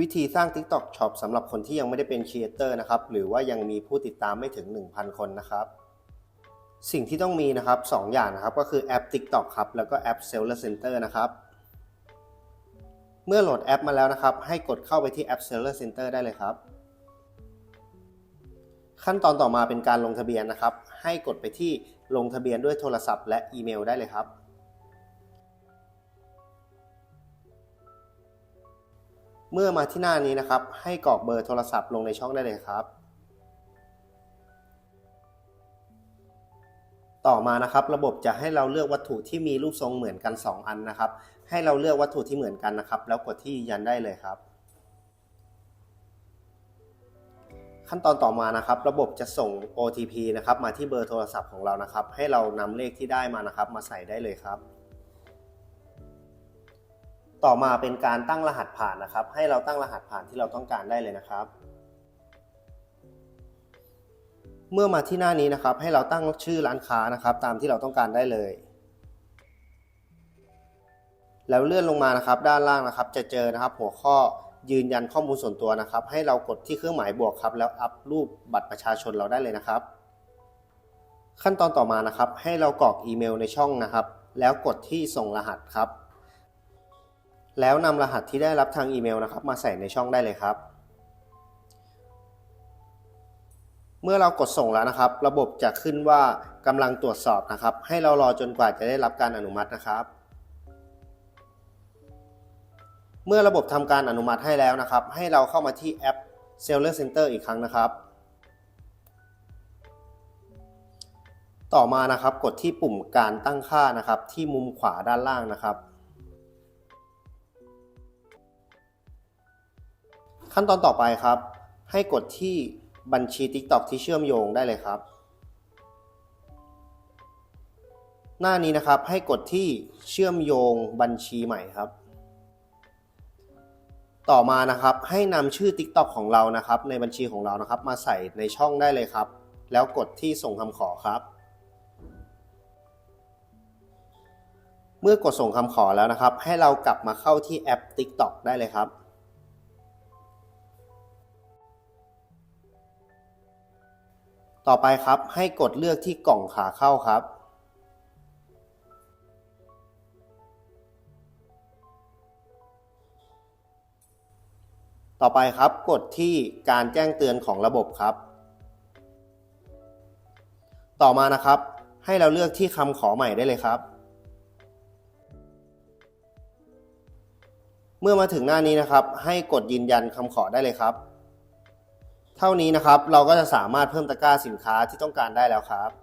วิธีสร้าง TikTok Shop สำหรับคนที่ยังไม่ได้เป็น Creator นะครับ หรือว่ายังมีผู้ติดตามไม่ถึง 1,000 คนนะครับ สิ่งที่ต้องมีนะครับ 2 อย่างนะครับ ก็คือแอป TikTok ครับ แล้วก็แอป Seller Center นะครับ เมื่อโหลดแอปมาแล้วนะครับ ให้กดเข้าไปที่แอป Seller Center ได้เลยครับ ขั้นตอนต่อมาเป็นการลงทะเบียนนะครับ ให้กดไปที่ลงทะเบียนด้วยโทรศัพท์ และอีเมลได้เลยครับ เมื่อมาที่หน้านี้นะครับ ให้กรอกเบอร์โทรศัพท์ลงในช่องได้เลยครับ ต่อมานะครับ ระบบจะให้เราเลือกวัตถุที่มีรูปทรงเหมือนกัน 2 อันนะครับ ให้เราเลือกวัตถุที่เหมือนกันนะครับ แล้วกดที่ยืนยันได้เลยครับ ขั้นตอนต่อมานะครับ ระบบจะส่ง OTP นะครับมาที่เบอร์โทรศัพท์ของเรานะครับ ให้เรานำเลขที่ได้มานะครับ มาใส่ได้เลยครับ ต่อมาเป็นการตั้งรหัสผ่านนะครับ ให้เราตั้งรหัสผ่านที่เราต้องการได้เลยนะครับ เมื่อมาที่หน้านี้นะครับ ให้เราตั้งชื่อร้านค้านะครับ ตามที่เราต้องการได้เลย แล้วเลื่อนลงมานะครับ ด้านล่างนะครับ จะเจอนะครับ หัวข้อยืนยันข้อมูลส่วนตัวนะครับ ให้เรากดที่เครื่องหมายบวกครับ แล้วอัพรูปบัตรประชาชนเราได้เลยนะครับ ขั้นตอนต่อมานะครับ ให้เรากรอกอีเมลในช่องนะครับ แล้วกดที่ส่งรหัสครับ แล้วนำรหัสที่ได้รับทางอีเมลนะครับมาใส่ในช่องได้เลยครับ เมื่อเรากดส่งแล้วนะครับ ระบบจะขึ้นว่ากำลังตรวจสอบนะครับ ให้เรารอจนกว่าจะได้รับการอนุมัตินะครับ เมื่อระบบทำการอนุมัติให้แล้วนะครับ ให้เราเข้ามาที่แอป Seller Center อีกครั้งนะครับ ต่อมานะครับกดที่ปุ่มการตั้งค่านะครับ ที่มุมขวาด้านล่างนะครับ ขั้นตอนต่อไปครับ ให้กดที่บัญชี TikTok ที่เชื่อมโยงได้เลยครับ หน้านี้นะครับให้กดที่เชื่อมโยงบัญชีใหม่ครับ ต่อมานะครับให้นำชื่อ TikTok ของเรานะครับ ในบัญชีของเรานะครับ มาใส่ในช่องได้เลยครับ แล้วกดที่ส่งคำขอครับ เมื่อกดส่งคำขอแล้วนะครับ ให้เรากลับมาเข้าที่แอป TikTok ได้เลยครับ ต่อไปครับให้กดเลือกที่กล่องขาเข้าครับ ต่อไปครับกดที่การแจ้งเตือนของระบบครับ ต่อมานะครับ ให้เราเลือกที่คำขอใหม่ได้เลยครับ เมื่อมาถึงหน้านี้นะครับ ให้กดยืนยันคำขอได้เลยครับ เท่านี้นะครับ เราก็จะสามารถเพิ่มตะกร้าสินค้าที่ต้องการได้แล้วครับ